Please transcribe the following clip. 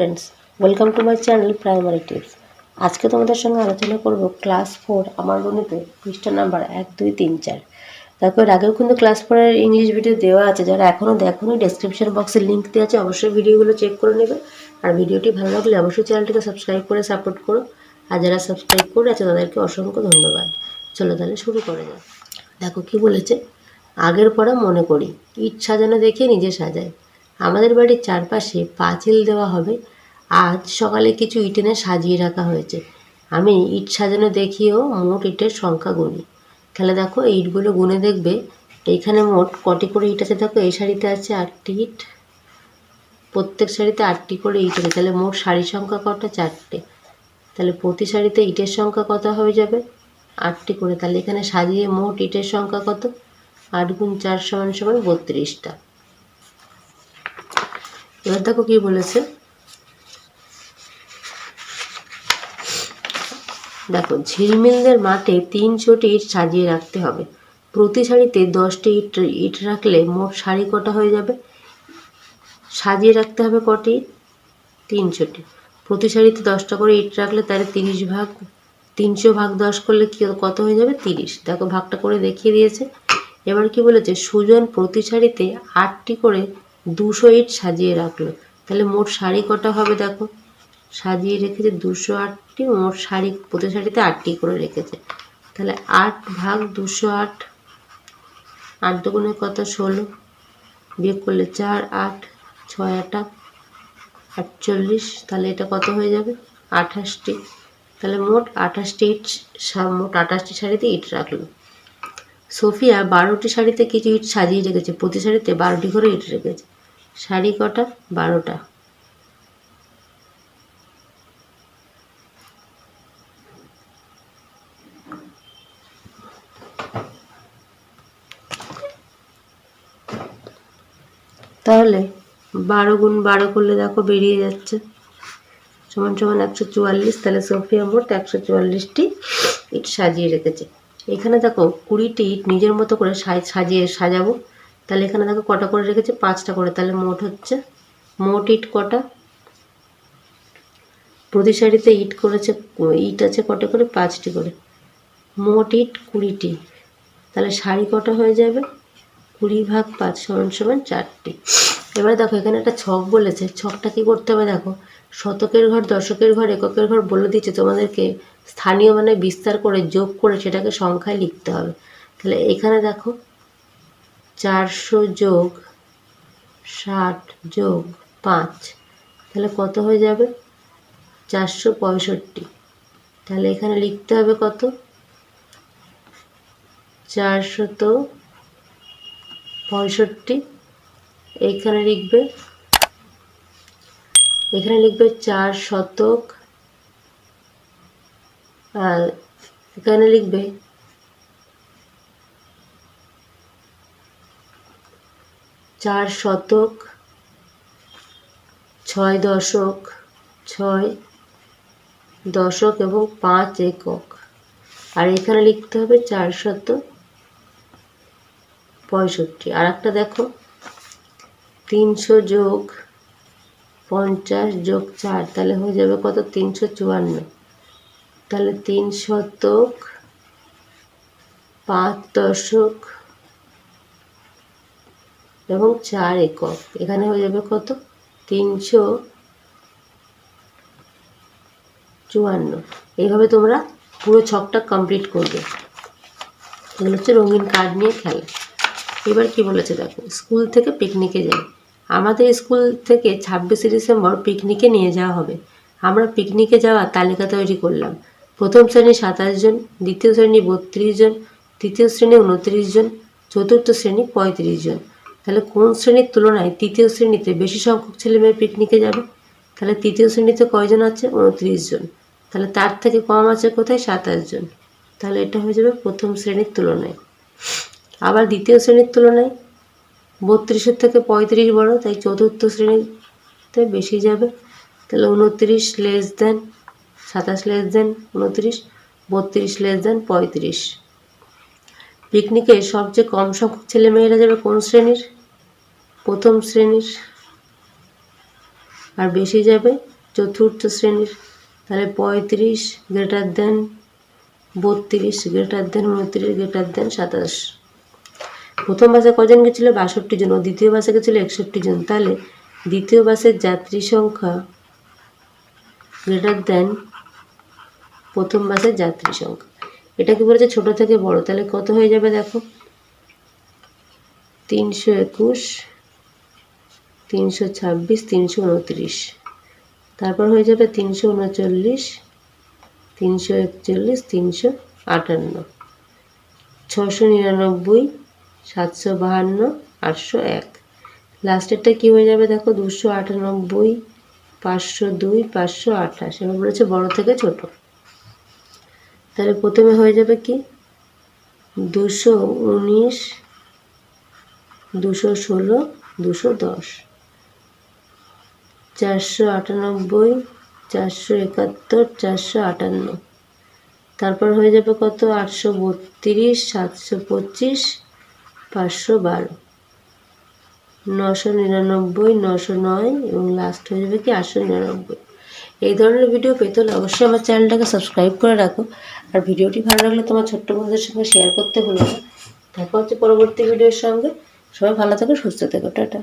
Friends welcome to my channel primary tips আজকে তোমাদের সঙ্গে আলোচনা করব ক্লাস ফোর আমার গণিতে পৃষ্ঠা নাম্বার এক, দুই, তিন, চার। দেখো, এর আগেও কিন্তু ক্লাস ফোরের ইংলিশ ভিডিও দেওয়া আছে, যারা এখনও দেখোনি ডেসক্রিপশন বক্সে লিঙ্ক দেওয়া আছে, অবশ্যই ভিডিওগুলো চেক করে নেবে। আর ভিডিওটি ভালো লাগলে অবশ্যই চ্যানেলটিকে সাবস্ক্রাইব করে সাপোর্ট করো। আর যারা সাবস্ক্রাইব করে আছে, তাদেরকে অসংখ্য ধন্যবাদ। চলো তাহলে শুরু করে যাও দেখো, কি বলেছে? আগের পড়া মনে করি ইট সাজানো দেখে নিজে সাজায় আমাদের বাড়ির চারপাশে পাঁচিল দেওয়া হবে আজ সকালে কিছু ইট এনে সাজিয়ে রাখা হয়েছে। আমি ইট সাজানো দেখিয়েও মোট ইটের সংখ্যা গুনি। তাহলে দেখো ইটগুলো গুনে দেখবে, এইখানে মোট কটি করে ইট আছে দেখো, এই শাড়িতে আছে আটটি ইট, প্রত্যেক শাড়িতে আটটি করে ইট আছে, তাহলে মোট শাড়ির সংখ্যা কটা? চারটে। তাহলে প্রতি শাড়িতে ইটের সংখ্যা কত হয়ে যাবে? আটটি করে। তাহলে এখানে সাজিয়ে মোট ইটের সংখ্যা কত? আট গুণ চার সমান সমান বত্রিশটা। এবার দেখো কী বলেছে। দেখো ঝিলমিলদের মাঠে তিন তিনশোটি ইট সাজিয়ে রাখতে হবে। প্রতি সারিতে দশটি ইট ইট রাখলে মোট সারি কটা হয়ে যাবে? সাজিয়ে রাখতে হবে কটি? তিন তিনশোটি প্রতি সারিতে দশটা করে ইট রাখলে তাহলে তিরিশ ভাগ, তিনশো ভাগ দশ করলে কি কত হয়ে যাবে? তিরিশ। দেখো, ভাগটা করে দেখিয়ে দিয়েছে। এবার কি বলেছে? সুজন প্রতি সারিতে আটটি করে দুশো ইট সাজিয়ে রাখল। তাহলে মোট শাড়ি কটা হবে দেখো? সাজিয়ে রেখেছে দুশো আটটি, মোট শাড়ি প্রতি শাড়িতে আটটি করে রেখেছে। তাহলে আট ভাগ দুশো আট আট দুগুণে কত? ষোলো। বিয়োগ করলে চার, আট, ছয়, আটা আটচল্লিশ। তাহলে এটা কত হয়ে যাবে? আঠাশটি। তাহলে মোট আঠাশটি ইট মোট আঠাশটি শাড়িতে ইট রাখল। সোফিয়া বারোটি শাড়িতে কিছু ইট সাজিয়ে রেখেছে, প্রতি শাড়িতে বারোটি করে ইট রেখেছে। শাড়ি কটা? বারোটা। তাহলে বারো গুণ বারো করলে দেখো বেরিয়ে যাচ্ছে। সমান সমান একশো চুয়াল্লিশ, তাহলে সোফিয়া মোট একশো চুয়াল্লিশটি ইট সাজিয়ে রেখেছে। এখানে দেখো কুড়িটি ইট নিজের মতো করে সাজ- সাজিয়ে সাজাবো। তাহলে এখানে দেখো কটা করে রেখেছে? পাঁচটা করে। তাহলে মোট হচ্ছে, মোট ইট কটা? প্রতি সারিতে ইট করেছে, ইট আছে কটা করে? পাঁচটি করে। মোট ইট কুড়িটি। তাহলে শাড়ি কটা হয়ে যাবে? কুড়ি ভাগ পাঁচ সমান সমান চারটি। এবারে দেখো, এখানে একটা ছক বলেছে। ছকটা কি করতে হবে দেখো? শতকের ঘর, দশকের ঘর, এককের ঘর বলে দিচ্ছে তোমাদেরকে স্থানীয় মানে বিস্তার করে, যোগ করে সেটাকে সংখ্যায় লিখতে হবে। তাহলে এখানে দেখো, চারশো যোগ ষাট যোগ পাঁচ, তাহলে কত হয়ে যাবে? চারশো পঁয়ষট্টি। তাহলে এখানে লিখতে হবে কত? চারশত পঁয়ষট্টি। এখানে লিখবে এখানে লিখবে চার শতক। আর এখানে লিখবে, চার শতক, ছয় দশক ছয় দশক এবং পাঁচ একক। আর এখানে লিখতে হবে চার শত পঁয়ষট্টি। আর একটা দেখো, তিনশো যোগ পঞ্চাশ যোগ চার, তাহলে হয়ে যাবে কত? তিনশো চুয়ান্ন। তাহলে তিন শতক পাঁচ দশক এবং চার একক। এখানে হয়ে যাবে কত? তিনশো চুয়ান্ন। এইভাবে তোমরা পুরো ছকটা কমপ্লিট করবে। এগুলো হচ্ছে রঙিন কার্ড নিয়ে খেলা। এবার কি বলেছে দেখো, স্কুল থেকে পিকনিকে যাই। আমাদের স্কুল থেকে ছাব্বিশে ডিসেম্বর পিকনিকে নিয়ে যাওয়া হবে। আমরা পিকনিকে যাওয়ার তালিকা তৈরি করলাম। প্রথম শ্রেণি সাতাশ জন, দ্বিতীয় শ্রেণি বত্রিশ জন, তৃতীয় শ্রেণি উনত্রিশ জন, চতুর্থ শ্রেণি পঁয়ত্রিশ জন। তাহলে কোন শ্রেণির তুলনায় তৃতীয় শ্রেণীতে বেশি সংখ্যক ছেলে মেয়ে পিকনিকে যাবে? তাহলে তৃতীয় শ্রেণীতে কয়জন আছে? উনত্রিশ জন। তাহলে তার থেকে কম আছে কোথায়? সাতাশ জন। তাহলে এটা হয়ে যাবে প্রথম শ্রেণির তুলনায়। আবার দ্বিতীয় শ্রেণির তুলনায় বত্রিশের থেকে পঁয়ত্রিশ বড়, তাই চতুর্থ শ্রেণীতে বেশি যাবে। তাহলে উনত্রিশ লেস দেন সাতাশ লেস দেন উনত্রিশ, বত্রিশ লেস দেন পঁয়ত্রিশ। পিকনিকে সবচেয়ে কম সংখ্যক ছেলেমেয়েরা যাবে কোন শ্রেণির? প্রথম শ্রেণির। আর বেশি যাবে চতুর্থ শ্রেণির। তাহলে পঁয়ত্রিশ গ্রেটার দেন বত্রিশ গ্রেটার দেন উনত্রিশ গ্রেটার দেন সাতাশ। প্রথম বাসে কজন গেছিল? বাষট্টি জন। ও দ্বিতীয় বাসে গেছিল একষট্টি জন। তাহলে দ্বিতীয় বাসের যাত্রী সংখ্যা গ্রেটার দেন প্রথম বাসের যাত্রী সংখ্যা। এটা কি বলেছে? ছোট থেকে বড়। তাহলে কত হয়ে যাবে দেখো? তিনশো একুশ, তিনশো ছাব্বিশ, তিনশো উনত্রিশ। তারপর হয়ে যাবে তিনশো উনচল্লিশ, তিনশো একচল্লিশ, তিনশো আটান্ন। ছশো নিরানব্বই সাতশো বাহান্ন, আটশো এক। লাস্টেরটা কী হয়ে যাবে দেখো? দুশো আটানব্বই, পাঁচশো দুই, পাঁচশো আঠাশ। এবার বলেছে বড় থেকে ছোট। তাহলে প্রথমে হয়ে যাবে কি? দুশো উনিশ, দুশো ষোলো, দুশো দশ। চারশো আটানব্বই, চারশো একাত্তর, চারশো আটান্ন। তারপর হয়ে যাবে কত? আটশো বত্রিশ, সাতশো পঁচিশ পাঁচশো বারো। নশো নিরানব্বই, নশো নয় এবং লাস্ট হয়ে যাবে কি আটশো নিরানব্বই। এই ধরনের ভিডিও পেতে হলে অবশ্যই আমার চ্যানেলটাকে সাবস্ক্রাইব করে রাখো। আর ভিডিওটি ভালো লাগলে তোমার ছোট্ট বন্ধুদের সঙ্গে শেয়ার করতে ভুলো না। দেখা হচ্ছে পরবর্তী ভিডিওর সঙ্গে। সবাই ভালো থাকো, সুস্থ থেকো, টাটা।